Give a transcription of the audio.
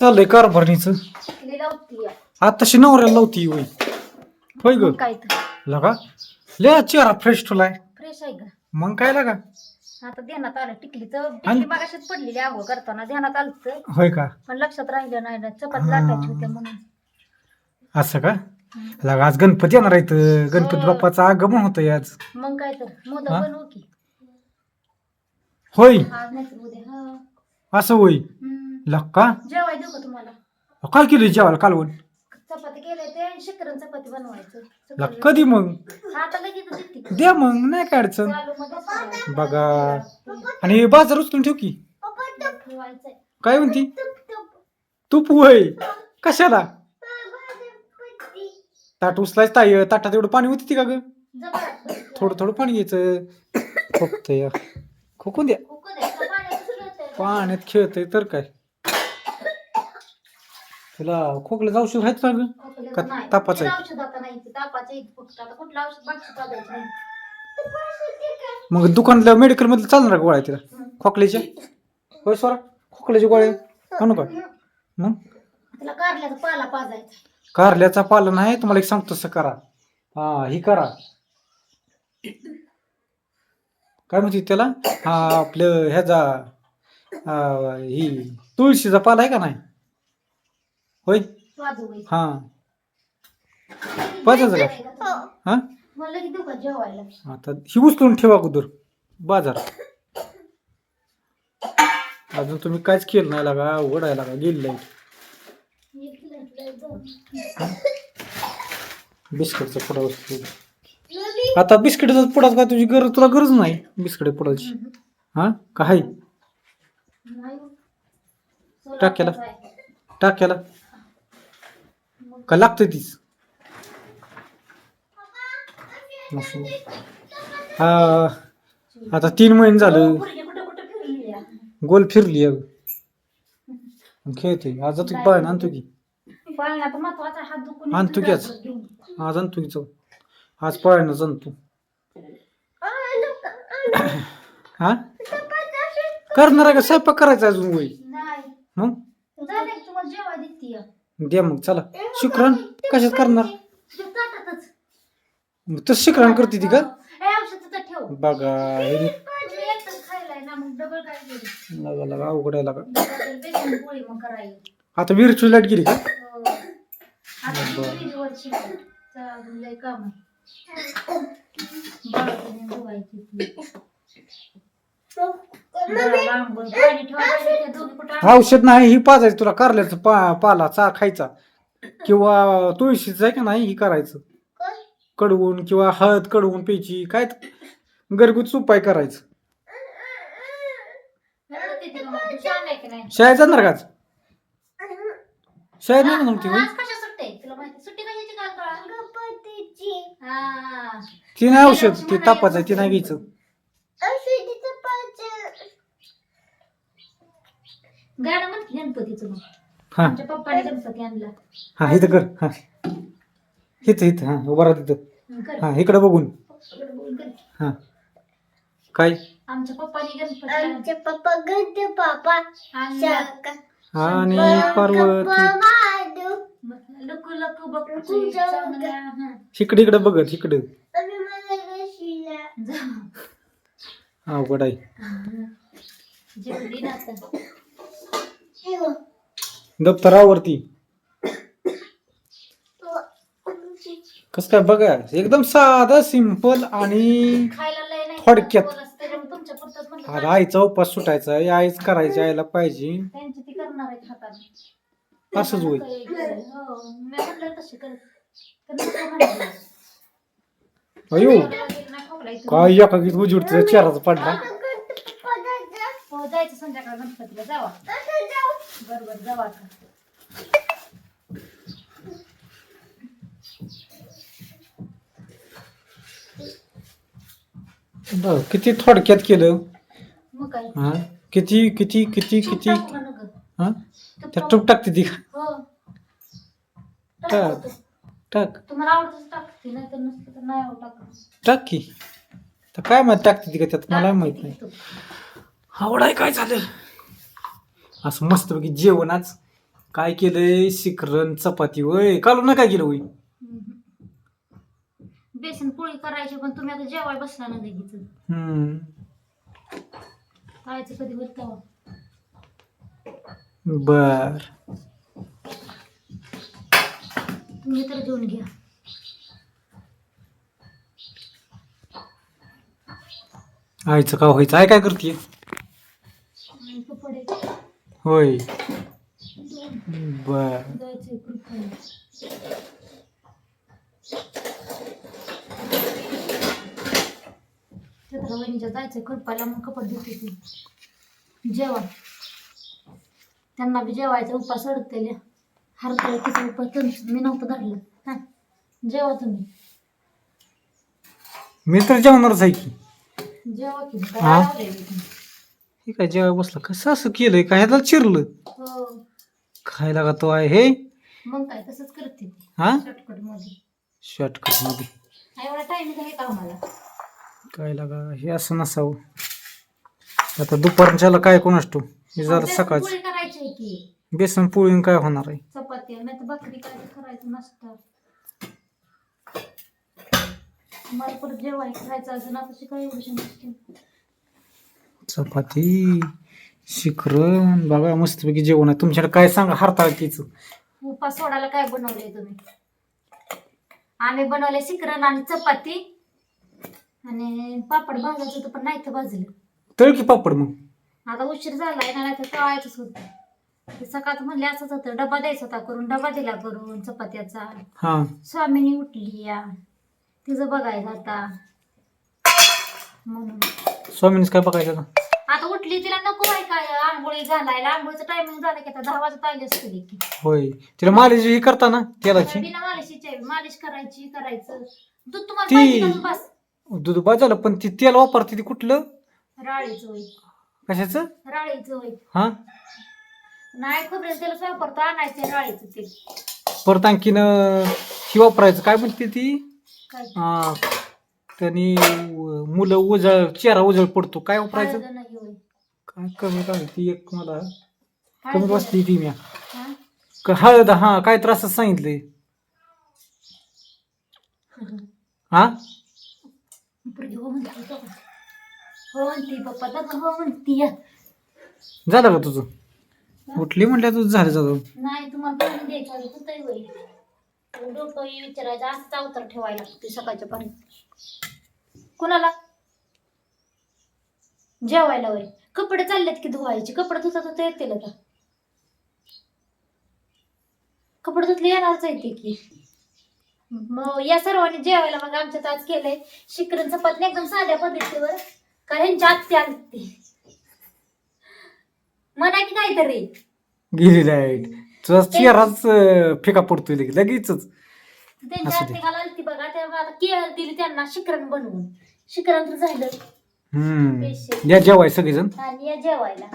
चाललंय कारभारणीचं टिकली आताशी नवऱ्याला लावती होय. होय ग. काय तर. लगा. लय चेहरा फ्रेश ठुलाय. फ्रेश आहे ग. मग काय लागा? आता ध्यानात आलं टिकलीचं टिकली मागाशीच पडलेली आंघोळ करताना. ध्यानात आलं होय का? पण लक्षात राहिलं नाही ना चपात. लाटायची होते म्हणून. असं का? लगा आज गणपती येणार आहेत गणपती हो. बाप्पाचं आगमन होतंय आज. मग काय तर. मोदक हा? बनवू की. होय. आज नाही तर उद्या हा. असं होय. हम्म. लक्का? जेवाय देऊ का तुम्हाला? काय केलं जेवायला कालवण? चपाती केले ते शिकरण चपाती बनवायचं. ला चपाती- कधी मग. हा, आता लगेच देते द्या मग नाही काय अडचण. चालू बघा. आणि बाजार उचलून ठेव की. ठेवायचंय काय म्हणती? तूप होय कशाला? ताट उचलायच ताई ताटात एवढं पाणी होती का ग? थोडं थोडं पाणी घ्यायचं. खोकतंय. खोकून द्या. पाण्यात सुरत आहे? पाण्यात खेळतंय तर काय? तुला खोकलं जाऊ शकत का ग खोकल्याचं का नाही. तापाचं कुठलं आहे? औषध आता नाही ते तापाचं आहे. फक्त आता कुठलं औषध बाकी पाजायचं नाही. मग दुकानला मेडिकलमध्ये चालणार का गोळ्या तिला. खोकल्याच्या? होय स्वरा खोकल्याच्या गोळ्या आणू का? मग? तिला कारल्याचा पाला पाजायचा कारल्याचा पालन आहे तुम्हाला एक सांगतो तसं करा. हा ही करा. काय म्हणते त्याला? हा आपलं ह्याचा ही तुळशीचा पाला आहे का नाही? होय? हा. पाजायचं का? हा. जेवायला. आता ही उचलून ठेवा अगोदर. बाजार. अजून तुम्ही काहीच केलं नाही लागा उघडायला लागा गेली लाइट. बिस्किटचा पुडा वस्तू. आता बिस्किटचा पुडाच काय तुझी गरज तुला गरज नाही बिस्किट पुडाची हा? काय हो. टाक्याला. टाक्याला का लागतं तीच असं. हा आता तीन महिने झालं? गोल फिरली अगं. खेळते आज जातो पाय आणतो की आणतो की आज. आज आणतो की जाऊ आज पाळणं आणतो हा करणार आहे का स्वयंपाक करायचा अजून वय नाही मग झालं की तुम्हाला जेवाय देते द्या मग चला. शुक्रान कशात करणार? मग तसं शुक्रान करते ती का? बघा लगा तुम्ही अवघड आहे लागा. आता विरची लाइट गेली का? औषध नाही ही पाजायचं तुला कारल्याचं पा पाला चा खायचा किंवा तुळशीचं आहे का नाही ही करायचं कडवून किंवा हळद कडवून प्यायची काय घरगुती उपाय करायचं? शाळेत जाणार का? शाळेत नाही ना? हा. ती नाही औषध ते तापाचं आहे ते नाही घ्यायचं गाणं म्हण गणपतीचं मग. हा. आमच्या पप्पाने गणपती आणला. हा इथं कर. हा. इथं इथं. हा उभा राहा तिथं. हं, कर. हा इकडं बघून. पप्पाकडे बघून कर. हा. काय? आमच्या पप्पाने गणपती आणला. आमचे पप्पा गणते पापा आणला. आणि पार्वती. लकू लकू बकू चांगला हं. इकडे इकडं बघत इकडं. अवघड आहे. जेवली ना आता. दप्तरावरती. कस काय बघा एकदम साधा सिंपल आणि थोडक्यात. आज आईचा उपास सुटायचा आईच करायची आईला पाहिजे. असंच होईल. हो. अयो. काय एकाकीत उजूड तुझ्या चेहराचा पडला. हो जायचं संध्याकाळ गणपतीला जावा. बरोबर जावा बघ, किती थोडक्यात केलं मग काय हा किती किती किती तूप किती टाकू का नको? हा तूप त्या टाकू. टूप टाकते ती का? हो टाक. टाकू तूप. टाक तुम्हाला आवडतच टाकते नाही तर नसतं तर नाही आवडत टाकत. टाक की तर काय माहीत टाकते ती का त्यात मला माहीत नाही तूप. आवडाय काय झालं असं मस्तपैकी जेवण आज काय केलंय? शिकरण चपाती वय. कालू ना काय केलं वय बेसन पोळी करायची पण तुम्ही आता जेवाय बसला ना लगेच. हम्म. खायचं कधी होत तेव्हा. बर. तुम्ही तर जेवून घ्या. आईचं का व्हायचं? आई काय करते होय. बर. वहिनीच्या जायचं कृपाला मग कपडे धुते ती जेवण. त्यांना बी जेवायचा उपास अडकलेल्या हरतळ तिचा उपास मी नव्हतं धरलं. हा. जेवा तुम्ही. मी तर जेवणारच आहे की. जेवा की. काय जेवाय बसलं? कसं असं केलंय? काय ह्याला चिरलं? हो. खायला का तो आहे हे? मग काय तसंच करते हा? शॉर्टकटमध्ये. शॉर्टकटमध्ये. एवढा टाइम आहे का आम्हाला? काय लागा हे असं नसावं. आता दुपारच्याला काय कोण असतो हे जरा बेसन सकाळचं. पोळी करायची आहे की? बेसन पोळीन काय होणार आहे? चपाती नाही तर भाकरी काय करायचं नसतं. मला परत खायचं आता एवढी नसते चपाती. शिखरण बघा मस्तपैकी जेवण आहे. तुमच्याकडे काय सांगा? हरताळकीचं उपास सोडायला काय बनवलंय तुम्ही? आम्ही बनवले शिकरण आणि चपाती. आणि पापड भाजायचं होतं पण नाही तर भाजलं. तळकी पापड मग. आता उशीर झालाय ना नाही तर तळायचंच होतं. ते सकाळचं म्हणले असंच होतं डबा द्यायचा होता करून डबा दिला करून चपात्याचा. हा. स्वामिनी उठली या तिचं बघायचं आता. म्हणून स्वामींच काय बघायचं आता? उठली तिला नको आहे काय आंघोळी घालायला. आंघोळीचं टायमिंग झालं की आता दहा वाजता आली असते की होय. तिला मालिश ही करता ना तेलाची? बिना मालिशीची. मालिश करायची करायचं. दूध तुम्हाला ती- पाहिजे का बस. दूध बाद झालं पण ती तेल वापरते ती कुठलं? राळीचं होय. कशाचं? राळीचं होय. हा? नाही खोबरेल तेलच वापरतो आणायचं राळीचं तेल. परत आणखीन अं, ही वापरायचं. काय म्हणते ती? काय? हा, त्यांनी मुलं उजळ चेहरा उजळ पडतो. काय वापरायचं? हळद नाही होय. काय कमी काय ती एक मला कमी वाजती ती म्या. हा? क- हळद हा काय त्रास सांगितलंय? हा? पोरगी हो म्हणते हो? हो म्हणती पप्पा तर हो म्हणती. झालं का तुझं? उठली म्हटल्या तुझं झालं जातं नाही तुम्हाला पाणी द्यायचं आहे, कुठंही होईल. डोकं विचारायचं असं अवतर ठेवायला लागते सकाळच्या पाणी. कुणाला? जेवायला वय कपडे चाललेत की धुवायचे? कपडे धुता धुता येतील का कपडे धुतले येणारच येते की. मग या सर्वांनी जेवायला मग आमच्यात आज केलंय शिकरण चपाती. एकदम साध्या पद्धतीवर. कारण आत्या आलती. म्हणा की काहीतरी गेली लाइट. तुझा चेहराच फिका पडतोय लगेच लगेचच. त्यांच्या आलती बघा तेव्हा आता केळ दिली त्यांना शिकरण बनवून. शिकरण तर झालं. हम्म. या जेवाय सगळेजण? आणि या जेवायला.